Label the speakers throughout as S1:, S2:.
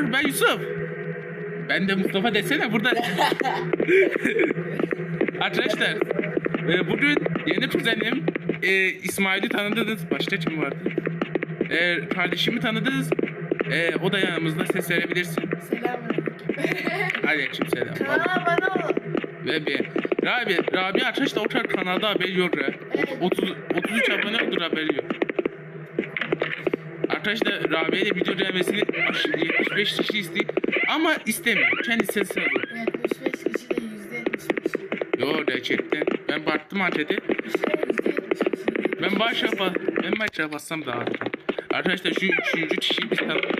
S1: Hayır ben Yusuf. Ben de Mustafa desene burada. Arkadaşlar e, bugün yeni kuzenim e, İsmail'i tanıdınız. Başta kim vardı? E, kardeşimi tanıdınız. E, o da yanımızda ses verebilirsin.
S2: Selamünaleyküm.
S1: Aleyküm selam.
S2: Kanala abone olun.
S1: Ve bir Rabi, Rabi arkadaşlar o kadar kanalda haberi yok. ha.
S2: Evet.
S1: 30, 33 abone olur haberi yok. Arkadaşlar Rabi'ye de video gelmesini aşırı 75 kişi istiyor. Ama istemiyor. Kendisi ses alıyor.
S2: 75 kişi de yüzde 75.
S1: Yo gerçekten. Ben baktım ankete.
S2: İşte yüzde 75.
S1: Ben başa bas, ben başa bassam daha iyi. Arkadaşlar şu üçüncü kişiyi biz tanıdık.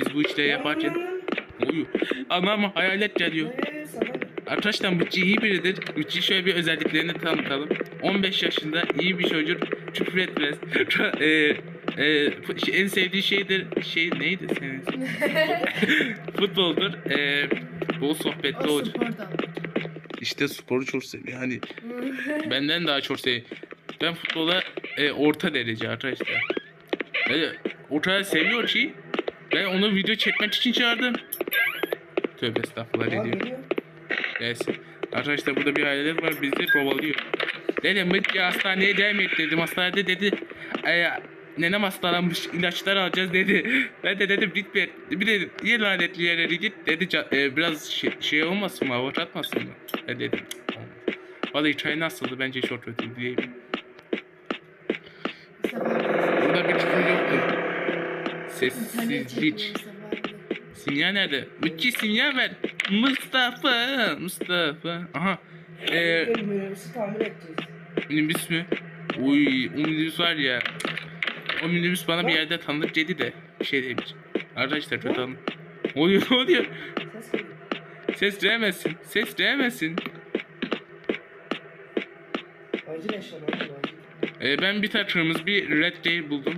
S1: Biz bu işleri yaparken. Uyu. Ama hayalet geliyor. Arkadaşlar Mıcci iyi biridir. Mıcci şöyle bir özelliklerini tanıtalım. 15 yaşında iyi bir çocuk. Küfür etmez. e, e, en sevdiği şeydir. Şey neydi senin? Futboldur. E, bol sohbetli
S2: O
S1: olacak.
S2: spordan.
S1: İşte sporu çok seviyor. Hani benden daha çok seviyor. Ben futbola e, orta derece arkadaşlar. E, o kadar seviyor ki ben onu video çekmek için çağırdım. Tövbe estağfurullah ne diyor. Gelsin. Arkadaşlar burada bir aileler var bizi kovalıyor. Dedim Mıcci hastaneye devam et dedim. Hastanede dedi e, nenem hastalanmış ilaçlar alacağız dedi. Ben de dedim gitme. Bir de niye lanetli yerlere git dedi. E, biraz şey, şey olmasın mı hava atmasın mı? Ben dedim. Vallahi çay nasıldı bence çok kötü diyeyim. Burada bir küfür yoktu. Sessizlik. Sinyal nerede? Mıcci sinyal ver. Mustafa. Mustafa. Aha. Ee,
S3: Minibüsü tamir edeceğiz.
S1: minibüs mü? Uy, o minibüs var ya. O minibüs bana bir yerde tanıdık dedi de bir şey demiş. Arkadaşlar kötü. Ne oluyor oluyor?
S3: Ses geliyor.
S1: Ses duyamazsın.
S3: Acil eşyalar.
S1: Ee, ben bir tane kırmızı bir red değil buldum.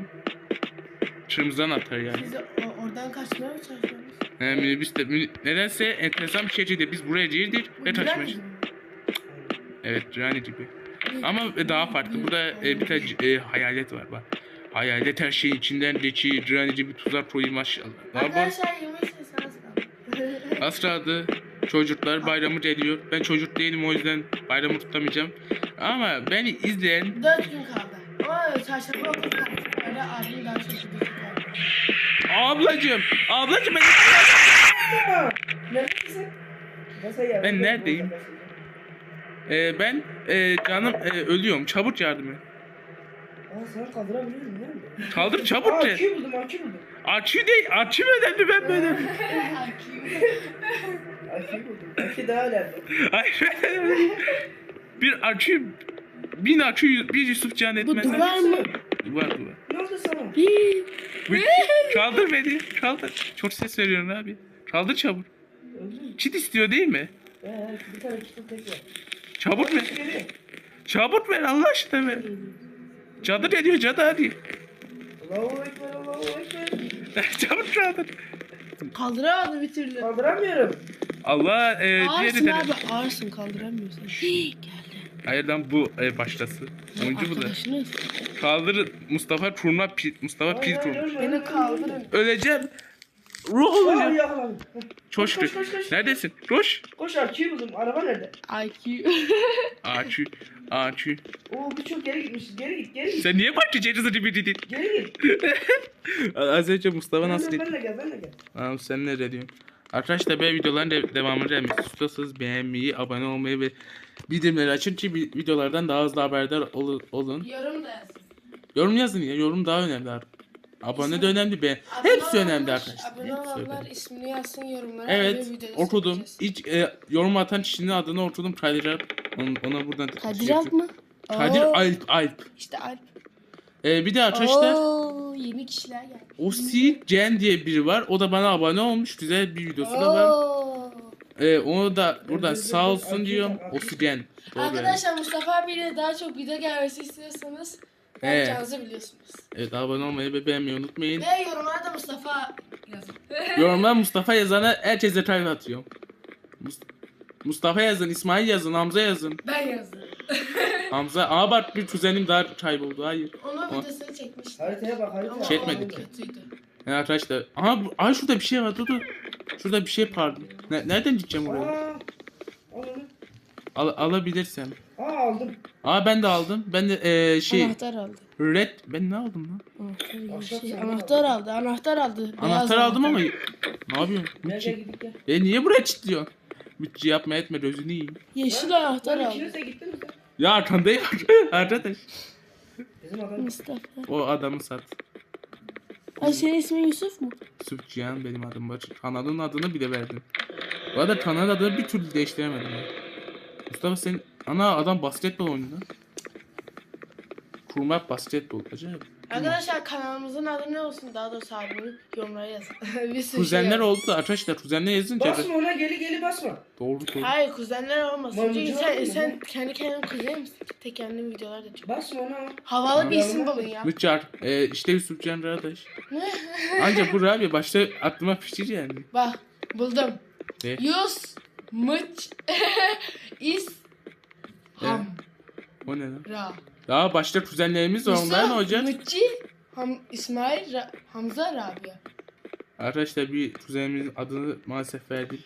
S1: Kırmızı anahtar yani.
S2: Siz o- oradan kaçmaya mı çalışıyorsunuz?
S1: Ee, minibüs de mini- nedense enteresan bir şekilde biz buraya girdik ve
S2: Güzel
S1: taşımış.
S2: mi?
S1: Evet Rani gibi. Ama daha farklı. Burada e, bir tane e, hayalet var bak. Hayalet her şeyin içinden geçi, Rani'ci bir tuzak koyuyor maşallah. Ne yapalım?
S2: Arkadaşlar yemek sesi az kaldı.
S1: Çocuklar bayramı geliyor. Ben çocuk değilim o yüzden bayramı tutamayacağım. Ama beni izleyen
S2: 4 gün kaldı. Ama çarşamba okul kaldı. Öyle abim daha
S1: ablacım, ablacım ben
S3: Neredesin?
S1: Ben neredeyim? e, ben e, canım e, ölüyorum. Çabuk yardım et.
S3: Musun? Nerede?
S1: Kaldır çabuk
S3: Aa
S1: de.
S3: akü buldum akü buldum.
S1: Açı değil, açı önemli ben böyle.
S3: Akü buldum. Akü daha önemli.
S1: Hayır ben önemli. Bir açı, bin açı bir Yusuf can
S2: Bu
S1: etmez.
S2: duvar mı?
S1: Duvar duvar.
S3: Ne oldu sana?
S1: Bıç, kaldır beni. Kaldır. Çok ses veriyorsun abi. Kaldır çabuk. Çit istiyor değil mi?
S3: Ee, bir tane kitap tek var.
S1: Çabuk ver. Çabuk ver Allah aşkına ver. Cadı ne diyor cadı hadi.
S3: Allahu Ekber Allahu Ekber.
S1: çabuk kaldır.
S2: Kaldıramadı bir türlü.
S3: Kaldıramıyorum.
S1: Allah e, diğeri
S2: Ağırsın
S1: de.
S2: abi ağırsın kaldıramıyorsun. Hii, geldi.
S1: Hayır lan bu e, başlası. Oyuncu bu da.
S2: Arkadaşınız.
S1: Kaldır Mustafa Turna Pil. Mustafa Pil
S3: Hayır, hayır,
S1: kurmuş.
S3: ölme,
S2: Beni kaldırın.
S1: Öleceğim. Ruh
S3: Aa,
S1: olacağım.
S3: yakalandım. Koş, koş,
S1: şükür.
S3: koş, koş.
S1: Neredesin? Koş.
S3: Koş aküyü buldum. Araba nerede?
S2: IQ.
S1: Açı. Açı.
S3: Oo bu çok geri gitmiş. Geri git geri git.
S1: Sen niye başka cezası gibi dedin?
S3: Geri git.
S1: Az önce Mustafa nasıl
S3: Benle, benle gel benle gel.
S1: Tamam sen ne diyorsun? Arkadaşlar böyle videoların de- devamını gelmesi istiyorsanız beğenmeyi, abone olmayı ve bildirimleri açın ki vi- videolardan daha hızlı haberdar ol- olun.
S2: Yorum da yazın.
S1: Yorum yazın ya. Yorum daha önemli. abi. Abone de önemli. Be.
S2: Abone
S1: Hepsi önemli arkadaşlar.
S2: Abone olanlar ismini yazsın yorumlara.
S1: Evet. Okudum. İlk e, yorum atan kişinin adını okudum. Kadir Alp. Ona, ona buradan
S2: Kadir Alp mı?
S1: Kadir
S2: Oo,
S1: Alp. Alp.
S2: İşte Alp.
S1: E, bir de arkadaşlar
S2: Oo, yeni kişiler geldi.
S1: Osi Cen diye biri var. O da bana abone olmuş. Güzel bir videosu da var.
S2: Oo.
S1: E, onu da buradan sağ olsun diyorum. Osi Cen. Doğru yani.
S2: Arkadaşlar Mustafa abiyle daha çok video gelmesi istiyorsanız yapacağınızı biliyorsunuz.
S1: Evet abone olmayı ve beğenmeyi unutmayın.
S2: Ve yorumlara da Mustafa yazın.
S1: Yorumlar Mustafa yazana herkese kalp atıyorum. Mus- Mustafa yazın, İsmail yazın, Hamza yazın.
S2: ben yazdım.
S1: Hamza, aa bak bir kuzenim daha kayboldu. Hayır.
S2: Onun
S1: O-
S2: videosunu çekmiştim.
S3: Haritaya bak haritaya.
S1: Çekmedik.
S2: kötüydü.
S1: Yani arkadaşlar. Aha, bu- aha şurada bir şey var dur dur. Şurada bir şey pardon. Ne, nereden gideceğim oraya?
S3: Aa. Al onu.
S1: Al, alabilirsem.
S3: Aa aldım.
S1: Aa ben de aldım. Ben de eee şey
S2: Anahtar aldı.
S1: red ben ne aldım lan?
S2: Anahtar, gibi bir
S3: Ahşap
S2: şey.
S3: sandık
S2: anahtar aldı. Anahtar aldı. Beyaz
S1: Anahtar aldım ama ne yapıyorsun? Mütçi.
S3: gidip gel.
S1: E niye buraya kilitliyorsun? Mütçi yapma etme gözünü yiyeyim.
S2: Yeşil anahtar
S3: lan
S2: aldı.
S3: ikiniz de gittiniz mi?
S1: Ya arkandayım arkadaş.
S3: Bizim adam.
S2: Mustafa.
S1: O adamı sat.
S2: Ay senin ismin Yusuf mu?
S1: Yusuf Cihan benim adım var. Kanalın adını bile verdim. Bu arada kanalın adını bir türlü değiştiremedim. ya. Mustafa sen ana adam basketbol oynuyor. lan. Kurmak basketbol. Acayip.
S2: Arkadaşlar kanalımızın adı ne olsun? Daha doğrusu abinin yorumlara yazın. bir sürü
S1: Kuzenler
S2: şey
S1: oldu arkadaşlar. Kuzenler yazınca da-
S3: Basma ona geli geli basma.
S1: doğru doğru.
S2: Hayır kuzenler olmasın. Çünkü sen, sen kendi kendine kuzen misin? Tek kendin videolar da çek.
S3: Basma ona.
S2: Havalı bir isim bulun ya.
S1: Mütçar. E, işte Yusuf Cihan arkadaş. Ancak bu abi başta aklıma fikir yani.
S2: Bak buldum.
S1: Ne?
S2: Yus mıç is ham
S1: O ne lan?
S2: ra.
S1: Daha başta kuzenlerimiz var. Onlar ne olacak?
S2: Mıçı ham İsmail Ra- Hamza Rabia.
S1: Arkadaşlar bir kuzenimizin adını maalesef verdik.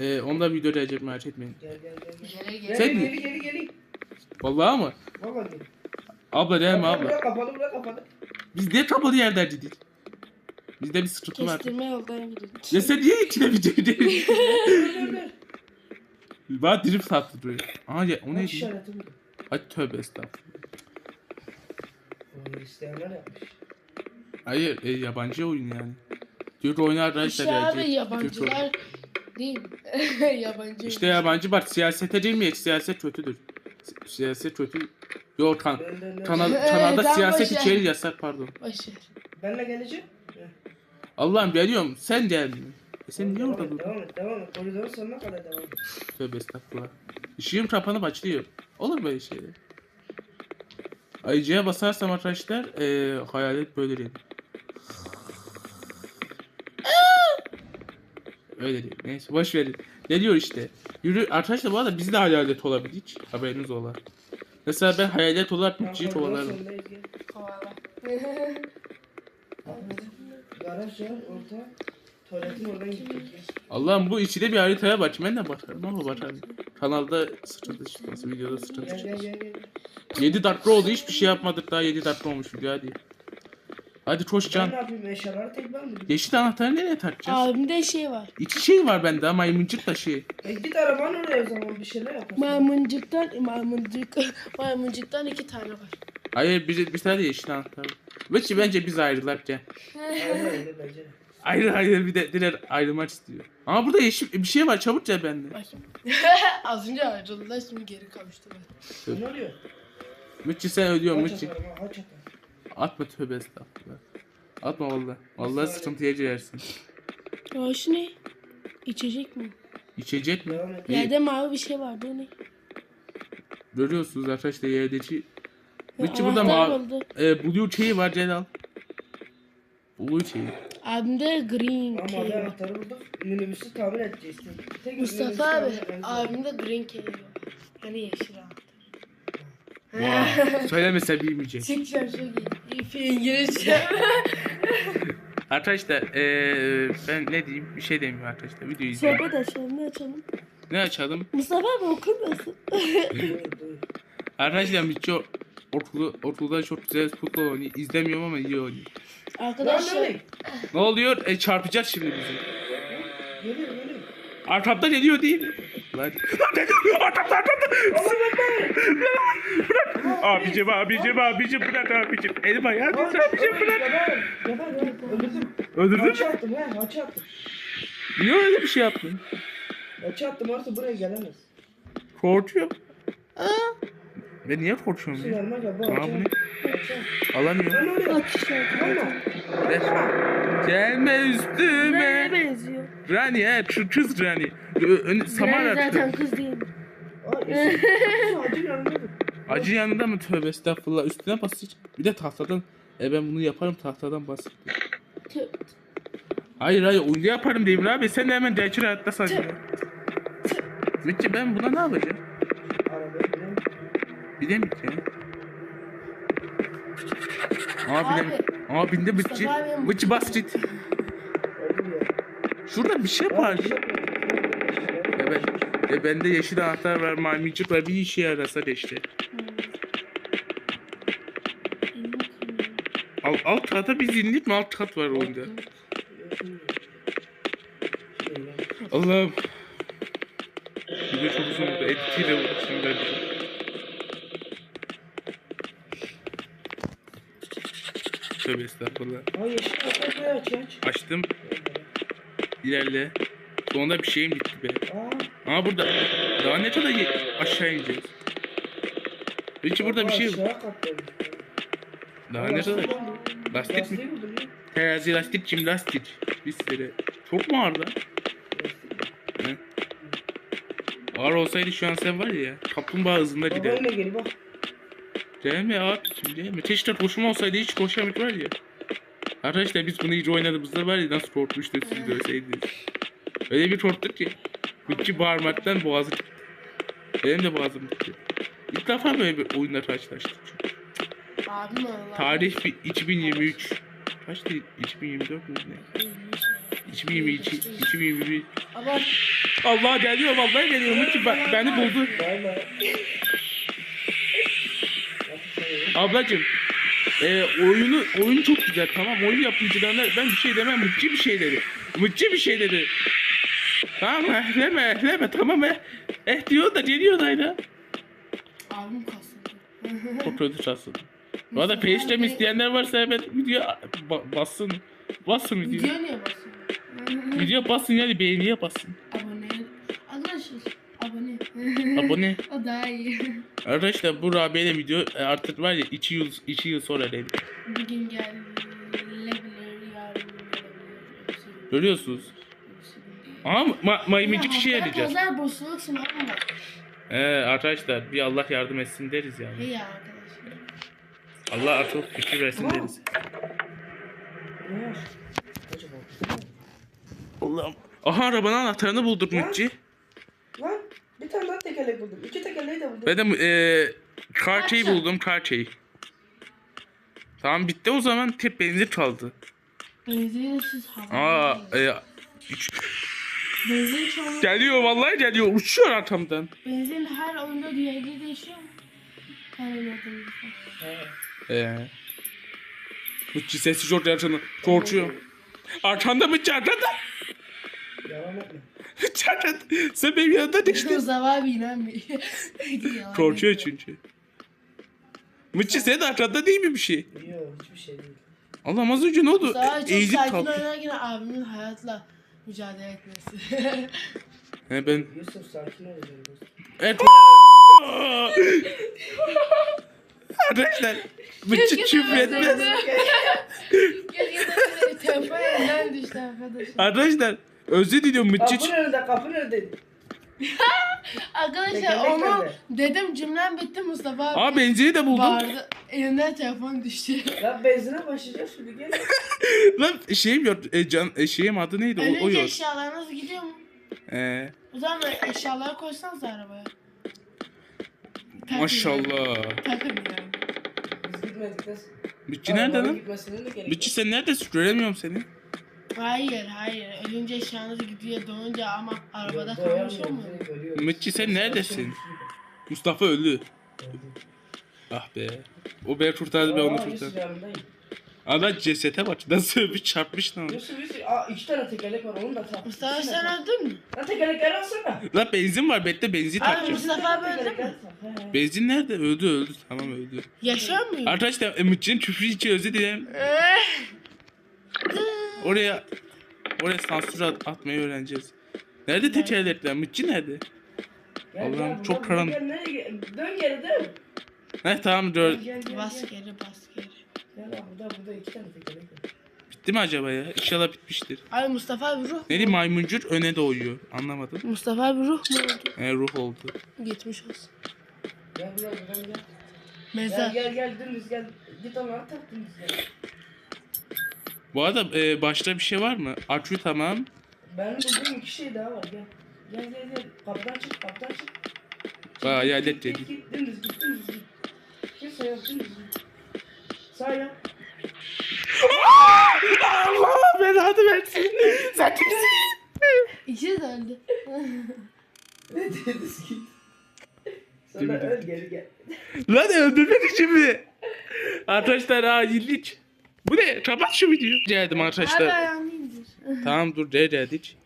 S1: Ee, onu da video gelecek merak etmeyin.
S3: Gel gel gel.
S2: Gele
S3: Gel
S2: gele.
S1: Sen-
S3: geli geli geli.
S1: Vallahi mı?
S3: Valla gel.
S1: Abla değil mi abla?
S3: Bırak kapalı bırak kapalı.
S1: Biz niye kapalı yerler dedik? Bizde bir sıkıntı var.
S2: Kestirme yoldan gidiyoruz.
S1: Ya sen niye içine?
S3: Dur dur dur.
S1: Bana drip sattı duruyor. Aa ya o neydi? Ay tövbe estağfurullah.
S3: Onu isteyenler yapmış.
S1: Hayır e, yabancı oyun yani. Türk oyunu arkadaşlar
S2: İşte abi
S1: gelecek.
S2: Yabancılar değil? Yabancı.
S1: İşte yabancı bak siyasete girmeyecek. Siyaset kötüdür. Si- Siyaset kötü. Yok kan kanal, kanalda
S2: tam
S1: siyaset
S2: boş ver.
S1: içeri yasak pardon.
S2: Başır.
S3: Benle geleceğim. Heh.
S1: Allah'ım geliyorum sen gelmiyorsun. E sen niye
S3: Devam
S1: orada
S3: et,
S1: durdun?
S3: Devam et devam et. Koridorun sonuna kadar devam et.
S1: Tövbe estağfurullah. Işığım kapanıp açılıyor. Olur böyle şeyler. Ayıcıya basarsam arkadaşlar eee hayalet böyle değil. Öyle değil. Neyse boş verin. Ne diyor işte. Yürü arkadaşlar bu arada biz de hayalet olabilir hiç. Haberiniz ola. Mesela ben hayalet olarak
S3: sonundayız, gel.
S2: Kovala.
S3: Garaj var orta. Tuvaletin oradan gidecek.
S1: Allah'ım bu içinde bir haritaya bak. Ben de bakarım ama bakarım. Kanalda sıçradı çıkması, videoda sıçradı
S3: Gel gel
S1: çıkması.
S3: gel gel.
S1: 7 dakika oldu hiçbir şey yapmadık daha 7 dakika olmuş video hadi. Hadi koş
S3: Ben
S1: can.
S3: ne yapayım eşyaları tek ben mi?
S1: Yeşil anahtarı nereye takacağız?
S2: Abimde şey var.
S1: İki şey var bende ama maymuncuk da şey.
S3: E git araban oraya o zaman bir şeyler yaparsın.
S2: Maymuncuktan, maymuncuk, maymuncuktan iki tane var.
S1: Hayır bir, bir tane de yeşil anahtar. var. Bence, bence biz ayrılar gel.
S3: Aynen öyle bence. de.
S1: Ayrı ayrı bir de diler ayrılmak istiyor. Ama burada yeşil bir şey var çabuk gel bende.
S2: Bakayım. Az önce ayrıldılar şimdi geri kavuştular.
S3: Ne oluyor?
S1: Mütçü sen ölüyorsun
S3: Aç
S1: Mütçü. Atma tövbe estağfurullah. Atma vallahi. Vallahi sıkıntıya girersin.
S2: Ya şu ne? İçecek mi?
S1: İçecek mi? İyi.
S2: Yerde mavi bir şey vardı o ne?
S1: Görüyorsunuz arkadaşlar yerdeki. Mütçü
S2: Anahtar
S1: burada mavi.
S2: buldu.
S1: E, blue şeyi var gel al. Blue şeyi.
S2: Abimde green
S3: Ama abi
S2: var.
S3: anahtarı bulduk. Minibüsü tamir edeceğiz. Tek minibüsü
S2: Mustafa abi,
S3: tamir edeceğiz.
S2: abimde green key var. Hani yeşil anahtar.
S1: Wow. Söylemese bilmeyecek.
S2: Çıkacağım çok. İyi İngilizce.
S1: Arkadaşlar eee ben ne diyeyim bir şey demiyorum arkadaşlar videoyu izleyin.
S2: Sohbet açalım ne açalım?
S1: Ne açalım?
S2: Mustafa abi.
S3: Dur, dur.
S1: Arkadaşlar Mitço okulu, okulda çok güzel futbol oynuyor. İzlemiyorum ama iyi oynuyor.
S2: Arkadaşlar
S3: ne?
S1: Oluyor? E, çarpacak şimdi bizi.
S3: Geliyor geliyor.
S1: Arkamda ne diyor değil mi? Lan. Ne diyor? Arkamda arkamda. Bırak. Abicim abicim abicim bırak abicim. Elim ayağım titriyor abicim bırak.
S3: Geber, geber. Öldürdüm.
S1: Öldürdün mü?
S3: Açı attım he, açı attım.
S1: Niye öyle bir şey yaptın?
S3: Açı attım artık buraya gelemez.
S1: Korkuyorum. Ben niye korkuyorum ya?
S3: normal ya
S1: Aa, bu ne? Alamıyorum.
S3: Lan öyle.
S2: bak işte.
S1: Gelme üstüme.
S2: Neye benziyor?
S1: Rani he şu kız Rani. Ö- ön- Samar
S2: Ben zaten kız değilim.
S3: Yusuf acı yanında
S1: mı tövbe estağfurullah üstüne basacak. Bir de tahtadan. E ben bunu yaparım tahtadan bas.
S2: Tüh.
S1: Hayır hayır oyunu yaparım diyeyim abi sen de hemen gerçek hayatta sadece. Bütçe ben buna ne yapacağım? Aa binde bıççı.
S2: Mustafa abi-
S1: Bıççı bas git.
S3: Öldüm ya.
S1: Şurada bir şey var.
S3: bir.
S1: Ya ben, ya bende yeşil anahtar var, maymuncuk var. Bir işe yarasa işte. Alt, alt kata bir zinlik mi? Alt kat var oyunda. Allah'ım. Video çok uzun oldu. Editiyle uğraştım ben. Tövbe estağfurullah.
S3: Aa yeşil kapıyı aç aç.
S1: Açtım. İlerle. Sonunda bir şeyim gitti be.
S3: Aa.
S1: Ama burada daha ne kadar aşağı ineceğiz? Hiç burada bir şey yok. Daha ne kadar? Lastik mi? Terazi lastik, çim lastik. Bir sürü. Çok mu ağır lan? Ağır olsaydı şu an sen var ya kaplumbağa hızında gider.
S3: yine gel bak.
S1: Değil mi şimdi değil mi? Teşhir hoşuma olsaydı hiç koşamık var ya. Arkadaşlar biz bunu iyice oynadığımızda var ya nasıl korkmuştu siz de ölseydiniz. Öyle bir korktuk ki. Bütçü bağırmaktan boğazı çıktı. Benim de boğazım gitti. İlk defa böyle bir oyunla karşılaştık.
S2: Allah.
S1: Tarih bir 2023. Kaçtı? 2024 mü ne? 2022, 2021.
S2: Ama
S1: Allah geliyor vallahi geliyor. Mutlu ben, beni buldu.
S3: Bay.
S1: Ablacım. E, oyunu oyun çok güzel tamam oyun yapımcılarına ben bir şey demem Mutlu bir şey dedi. Mutlu bir şey dedi. Tamam mı? Ehleme ehleme tamam eh. Eh diyor da geliyor da aynı.
S2: abim kasıldı.
S1: Kötü çalsın. Bu arada Page'lem isteyenler varsa hemen video ba- bassın. Bassın video.
S2: Video niye basıyorsun?
S1: Video bassın yani beğeniye bassın.
S2: Abone. Abone. O daha iyi.
S1: Arkadaşlar bu Rabia'yla video e, artık var ya 2 yıl 2 yıl sonra değil.
S2: Gelebilir, yarın gelebilir.
S1: Görüyorsunuz. Ama ma maymuncuk işe yarayacağız.
S2: Pazar boşluk sınavı var.
S1: Ee, arkadaşlar bir Allah yardım etsin deriz yani.
S2: Ya arkadaşlar.
S1: Allah akıl fikir versin deriz. Allah'ım. Aha arabanın anahtarını bulduk
S3: Lan. Tane daha tekerlek buldum. İki tekerleği de buldum.
S1: Ben de e, karçeyi
S2: Kaçın.
S1: buldum karçeyi. Tamam bitti o zaman tek benzin kaldı.
S2: Benzin siz hava.
S1: Aa e,
S2: Benzin çoğunlukla
S1: geliyor vallahi geliyor uçuyor arkamdan.
S2: Benzin her oyunda diğeri değişiyor mu? Her oynadığımızda.
S3: He.
S1: Ee. Mutçi sesi çok yakını. Korkuyor. Arkanda Mutçi arkanda.
S3: Yalan etme.
S1: Arkanda. Sen benim yanımda düştün.
S2: Mustafa abi inanmıyor. Yalan
S1: Korkuyor çünkü. Mıçı senin arkanda değil mi bir şey?
S3: Yok hiçbir şey değil.
S1: Allah az önce ne oldu?
S2: Mustafa abi çok
S1: Eğilip
S2: sakin
S1: kalktı.
S2: oynarken abimin hayatla mücadele etmesi.
S1: He ben...
S3: Yusuf sakin ol canım.
S1: Evet. Arkadaşlar Mıçı küfür etmez.
S2: De telefon elinden düştü arkadaşlar.
S1: Arkadaşlar özür diliyorum Mıçı.
S3: Kapı nerede? Kapı nerede?
S2: Arkadaşlar
S3: Tekerlek
S2: onu
S3: nerede?
S2: dedim cümlem bitti Mustafa abi.
S1: Aa benzini de buldum.
S2: Bağırdı. Elinden telefon düştü.
S3: Lan benzine başlayacağız şimdi gel.
S1: Lan şeyim yok. E, can, e, şeyim adı neydi? O, o
S2: Ölünce
S1: yok.
S2: eşyalarınız gidiyor mu?
S1: Ee,
S2: O zaman eşyaları koysanız arabaya. Takın
S1: maşallah.
S2: Takın yani.
S3: Biz gitmedik nasıl?
S1: Mıçı nerede
S3: Arabanın
S1: lan?
S3: De gerek
S1: Mıçı sen neredesin? Göremiyorum seni.
S2: Hayır hayır. Ölünce eşyanız gidiyor doğunca ama arabada kalmış olmuyor.
S1: Mıçı sen neredesin? Mustafa öldü. Ah be. O beni kurtardı ben onu kurtardım. Ama cesete bak. Nasıl bir çarpmış lan.
S3: Yusuf Yusuf. Aa iki tane tekerlek var onu da tak.
S2: Mustafa sen öldün mü?
S3: Lan tekerlekleri alsana.
S1: Lan benzin var. Bekle benzin
S2: Abi
S1: takacağım.
S2: Mustafa abi öldü mü?
S1: Benzin nerede? Öldü öldü. Tamam öldü.
S2: Yaşıyor muyum?
S1: Arkadaşlar Mıçı'nın küfrü için özür dilerim. Oraya oraya sansür at- atmayı öğreneceğiz. Nerede tekerlekler? Mıçı nerede?
S3: Gel,
S1: Allah'ım,
S3: gel,
S1: çok karanlık.
S3: Gel, nereye gel- Dön geri dön.
S1: He tamam.
S3: Gel gel gel.
S2: bas
S3: Gel
S2: geri bas geri.
S3: Gel lan, burada burada iki tane tekerlek var.
S1: Bitti mi acaba ya? İnşallah bitmiştir.
S2: Abi Mustafa abi ruh
S1: Ne diyeyim maymuncuk öne doğuyor. Anlamadım.
S2: Mustafa abi ruh mu oldu?
S1: He ruh oldu.
S2: Geçmiş olsun.
S3: Gel buraya gel. Gel
S2: Mezar.
S3: gel gel dümdüz gel. Git onları tak dümdüz gel.
S1: Bu arada e, başta bir şey var mı? Akü tamam.
S3: Benim bulduğum iki şey daha var gel. Gel gel gel. Kapıdan çık kapıdan çık. Git,
S1: alet
S3: git,
S1: dedi.
S3: Git git dümdüz git dümdüz git. Kimse yok dümdüz git. Sağ yap.
S1: Allah belanı versin. Sen kimsin?
S2: De öldü.
S3: Ne dediniz ki? Sonra
S1: Şimdi-
S3: öl geri gel.
S1: Lan öldürmek için mi? Arkadaşlar ha ilginç. Bu ne? Kapat şu videoyu. Rica ederim arkadaşlar. tamam dur rica ettik.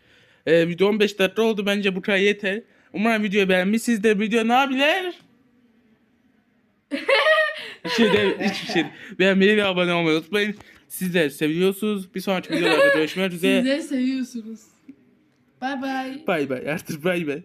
S1: Ee, video 15 dakika oldu bence bu kadar yeter. Umarım videoyu beğenmişsinizdir. Video ne yapılır? bir şey de hiçbir şey. Beğenmeyi ve abone olmayı unutmayın. Sizler seviyorsunuz. Bir sonraki videolarda görüşmek üzere.
S2: Sizleri seviyorsunuz. Bay bay.
S1: Bay bay. Artık bay bay.